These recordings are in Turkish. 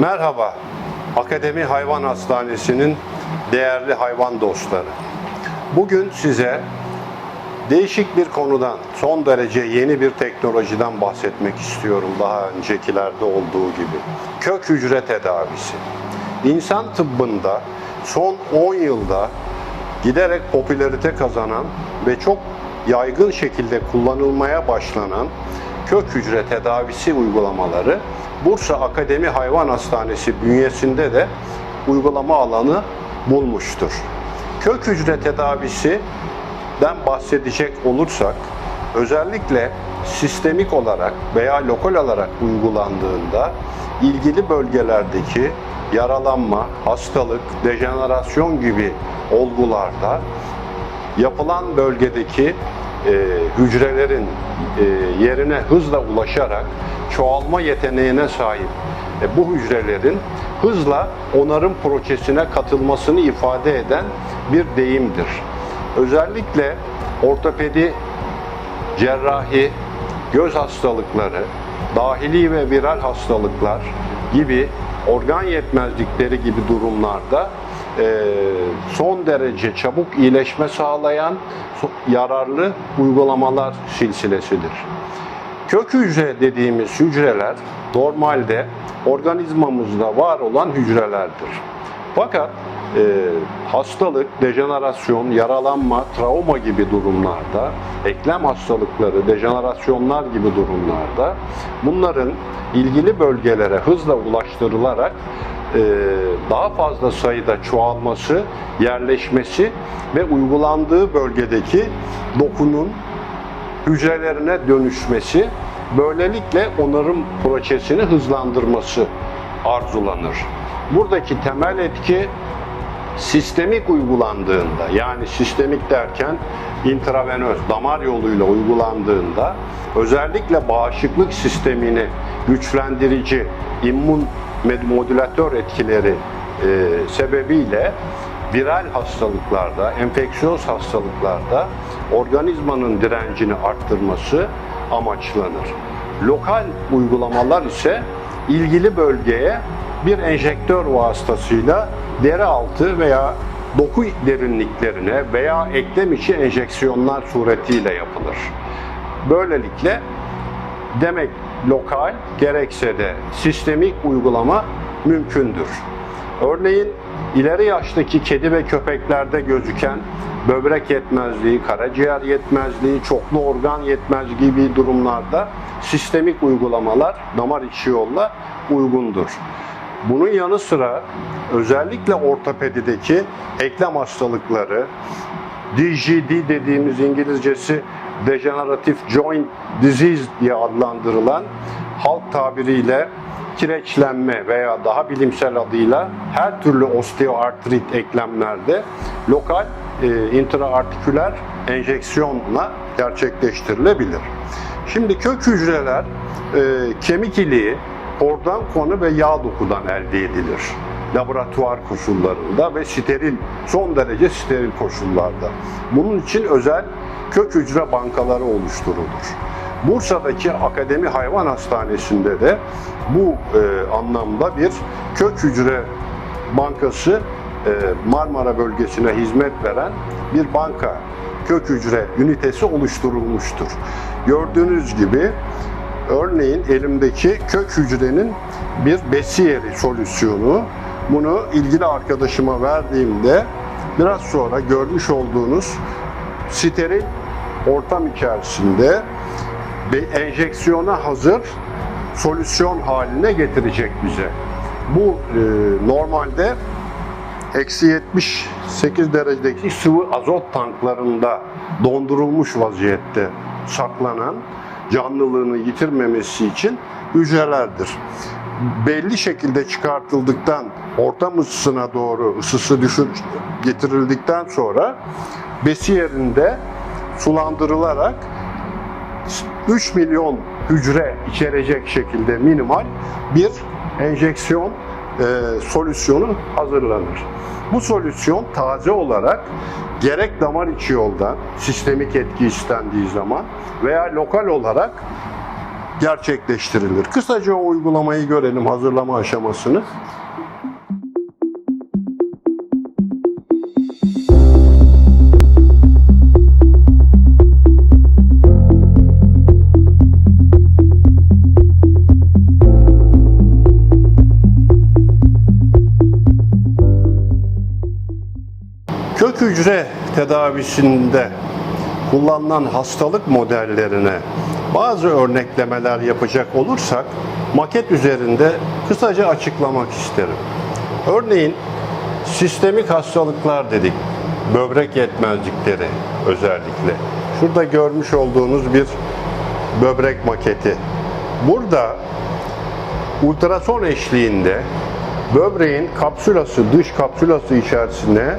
Merhaba, Akademi Hayvan Hastanesi'nin değerli hayvan dostları. Bugün size değişik bir konudan, son derece yeni bir teknolojiden bahsetmek istiyorum daha öncekilerde olduğu gibi. Kök hücre tedavisi. İnsan tıbbında son 10 yılda giderek popülarite kazanan ve çok yaygın şekilde kullanılmaya başlanan kök hücre tedavisi uygulamaları Bursa Akademi Hayvan Hastanesi bünyesinde de uygulama alanı bulmuştur. Kök hücre tedavisinden bahsedecek olursak özellikle sistemik olarak veya lokal olarak uygulandığında ilgili bölgelerdeki yaralanma, hastalık, dejenerasyon gibi olgularda yapılan bölgedeki e, hücrelerin e, yerine hızla ulaşarak çoğalma yeteneğine sahip e, bu hücrelerin hızla onarım prosesine katılmasını ifade eden bir deyimdir. Özellikle ortopedi, cerrahi, göz hastalıkları, dahili ve viral hastalıklar gibi organ yetmezlikleri gibi durumlarda son derece çabuk iyileşme sağlayan yararlı uygulamalar silsilesidir. Kök hücre dediğimiz hücreler normalde organizmamızda var olan hücrelerdir. Fakat e, hastalık, dejenerasyon, yaralanma, travma gibi durumlarda, eklem hastalıkları, dejenerasyonlar gibi durumlarda bunların ilgili bölgelere hızla ulaştırılarak daha fazla sayıda çoğalması, yerleşmesi ve uygulandığı bölgedeki dokunun hücrelerine dönüşmesi, böylelikle onarım prosesini hızlandırması arzulanır. Buradaki temel etki sistemik uygulandığında yani sistemik derken intravenöz damar yoluyla uygulandığında özellikle bağışıklık sistemini güçlendirici immün modülatör etkileri e, sebebiyle viral hastalıklarda, enfeksiyöz hastalıklarda organizmanın direncini arttırması amaçlanır. Lokal uygulamalar ise ilgili bölgeye bir enjektör vasıtasıyla deri altı veya doku derinliklerine veya eklem içi enjeksiyonlar suretiyle yapılır. Böylelikle demek lokal gerekse de sistemik uygulama mümkündür. Örneğin ileri yaştaki kedi ve köpeklerde gözüken böbrek yetmezliği, karaciğer yetmezliği, çoklu organ yetmezliği gibi durumlarda sistemik uygulamalar damar içi yolla uygundur. Bunun yanı sıra özellikle ortopedideki eklem hastalıkları, DJD dediğimiz İngilizcesi Degenerative Joint Disease diye adlandırılan halk tabiriyle kireçlenme veya daha bilimsel adıyla her türlü osteoartrit eklemlerde lokal e, intraartiküler enjeksiyonla gerçekleştirilebilir. Şimdi kök hücreler e, kemik iliği, organ konu ve yağ dokudan elde edilir laboratuvar koşullarında ve steril, son derece steril koşullarda. Bunun için özel kök hücre bankaları oluşturulur. Bursa'daki Akademi Hayvan Hastanesi'nde de bu e, anlamda bir kök hücre bankası e, Marmara bölgesine hizmet veren bir banka kök hücre ünitesi oluşturulmuştur. Gördüğünüz gibi örneğin elimdeki kök hücrenin bir besiyeri solüsyonu bunu ilgili arkadaşıma verdiğimde biraz sonra görmüş olduğunuz steril ortam içerisinde ve enjeksiyona hazır solüsyon haline getirecek bize. Bu e, normalde eksi 78 derecedeki sıvı azot tanklarında dondurulmuş vaziyette saklanan canlılığını yitirmemesi için hücrelerdir. Belli şekilde çıkartıldıktan ortam ısısına doğru ısısı düşür getirildikten sonra besi yerinde sulandırılarak 3 milyon hücre içerecek şekilde minimal bir enjeksiyon e, solüsyonu hazırlanır. Bu solüsyon taze olarak gerek damar içi yoldan sistemik etki istendiği zaman veya lokal olarak gerçekleştirilir. Kısaca o uygulamayı görelim hazırlama aşamasını. Kök hücre tedavisinde kullanılan hastalık modellerine bazı örneklemeler yapacak olursak maket üzerinde kısaca açıklamak isterim. Örneğin sistemik hastalıklar dedik. Böbrek yetmezlikleri özellikle. Şurada görmüş olduğunuz bir böbrek maketi. Burada ultrason eşliğinde böbreğin kapsülası, dış kapsülası içerisine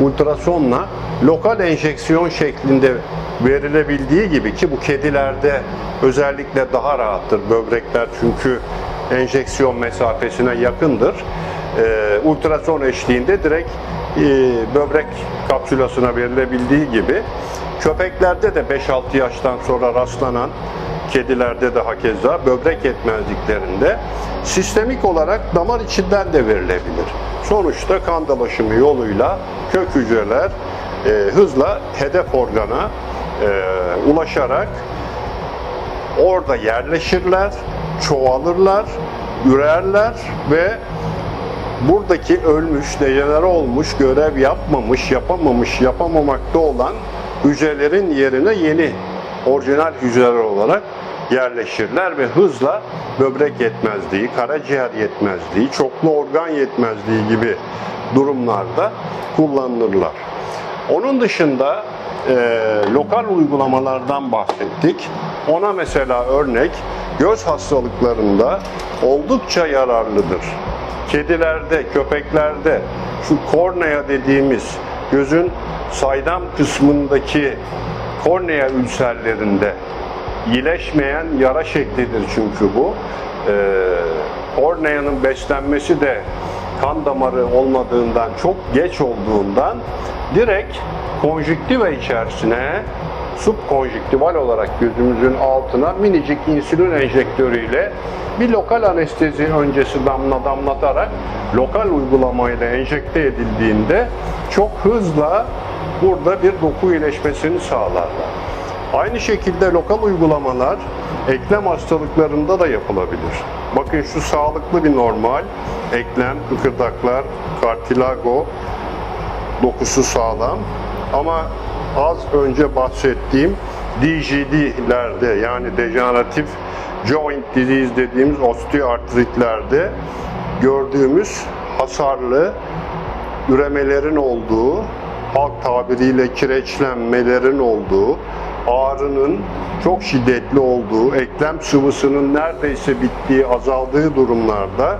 ultrasonla lokal enjeksiyon şeklinde verilebildiği gibi ki bu kedilerde özellikle daha rahattır böbrekler çünkü enjeksiyon mesafesine yakındır. Ee, ultrason eşliğinde direkt e, böbrek kapsülasına verilebildiği gibi köpeklerde de 5-6 yaştan sonra rastlanan kedilerde de hakeza böbrek yetmezliklerinde sistemik olarak damar içinden de verilebilir. Sonuçta kan dolaşımı yoluyla kök hücreler e, hızla hedef organa e, ulaşarak orada yerleşirler, çoğalırlar, ürerler ve buradaki ölmüş, dejenere olmuş, görev yapmamış, yapamamış, yapamamakta olan hücrelerin yerine yeni orijinal hücreler olarak yerleşirler ve hızla böbrek yetmezliği, karaciğer yetmezliği, çoklu organ yetmezliği gibi durumlarda kullanılırlar. Onun dışında e, lokal uygulamalardan bahsettik. Ona mesela örnek göz hastalıklarında oldukça yararlıdır. Kedilerde, köpeklerde şu kornea dediğimiz gözün saydam kısmındaki kornea ülserlerinde iyileşmeyen yara şeklidir çünkü bu. Ee, korneanın beslenmesi de kan damarı olmadığından, çok geç olduğundan direkt konjüktiva içerisine subkonjüktival olarak gözümüzün altına minicik insülin enjektörüyle bir lokal anestezi öncesi damla damlatarak lokal uygulamayla enjekte edildiğinde çok hızla burada bir doku iyileşmesini sağlarlar. Aynı şekilde lokal uygulamalar eklem hastalıklarında da yapılabilir. Bakın şu sağlıklı bir normal eklem, kıkırdaklar, kartilago dokusu sağlam ama az önce bahsettiğim DJD'lerde yani dejeneratif joint disease dediğimiz osteoartritlerde gördüğümüz hasarlı üremelerin olduğu, halk tabiriyle kireçlenmelerin olduğu, ağrının çok şiddetli olduğu, eklem sıvısının neredeyse bittiği, azaldığı durumlarda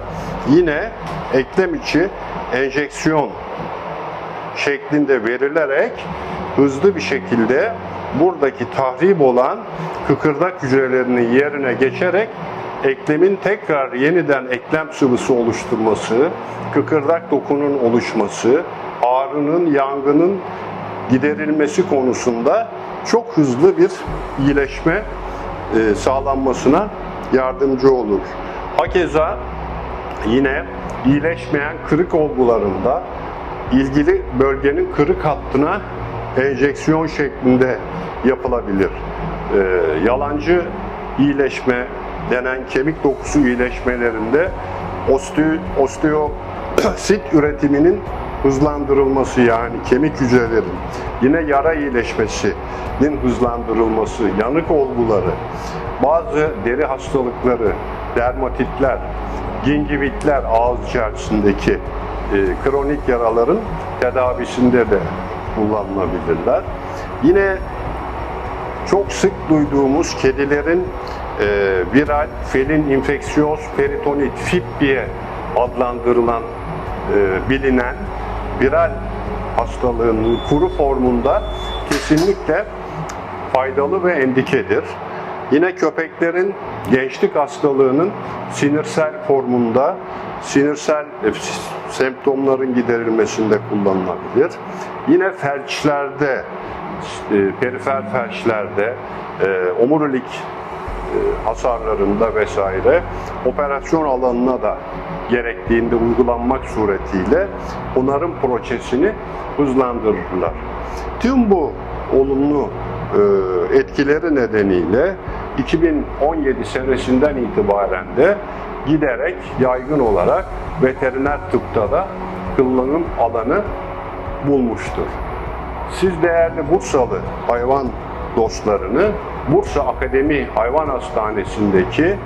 yine eklem içi enjeksiyon şeklinde verilerek hızlı bir şekilde buradaki tahrip olan kıkırdak hücrelerinin yerine geçerek eklemin tekrar yeniden eklem sıvısı oluşturması, kıkırdak dokunun oluşması, ağrının, yangının giderilmesi konusunda çok hızlı bir iyileşme e, sağlanmasına yardımcı olur. Hakeza yine iyileşmeyen kırık olgularında ilgili bölgenin kırık hattına enjeksiyon şeklinde yapılabilir. Ee, yalancı iyileşme denen kemik dokusu iyileşmelerinde osteo, osteosit üretiminin hızlandırılması yani kemik hücrelerin yine yara iyileşmesinin hızlandırılması, yanık olguları, bazı deri hastalıkları, dermatitler, gingivitler ağız içerisindeki e, kronik yaraların tedavisinde de kullanılabilirler. Yine çok sık duyduğumuz kedilerin e, viral felin infeksiyos peritonit FIP diye adlandırılan e, bilinen viral hastalığının kuru formunda kesinlikle faydalı ve endikedir. Yine köpeklerin gençlik hastalığının sinirsel formunda sinirsel semptomların giderilmesinde kullanılabilir. Yine felçlerde, e, perifer felçlerde, e, omurilik hasarlarında vesaire operasyon alanına da gerektiğinde uygulanmak suretiyle onarım prosesini hızlandırırlar. Tüm bu olumlu e, etkileri nedeniyle 2017 senesinden itibaren de giderek yaygın olarak veteriner tıpta da kullanım alanı bulmuştur. Siz değerli Bursalı hayvan dostlarını Bursa Akademi Hayvan Hastanesi'ndeki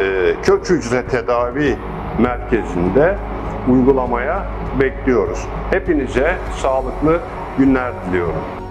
e, kök hücre tedavi merkezinde uygulamaya bekliyoruz. Hepinize sağlıklı günler diliyorum.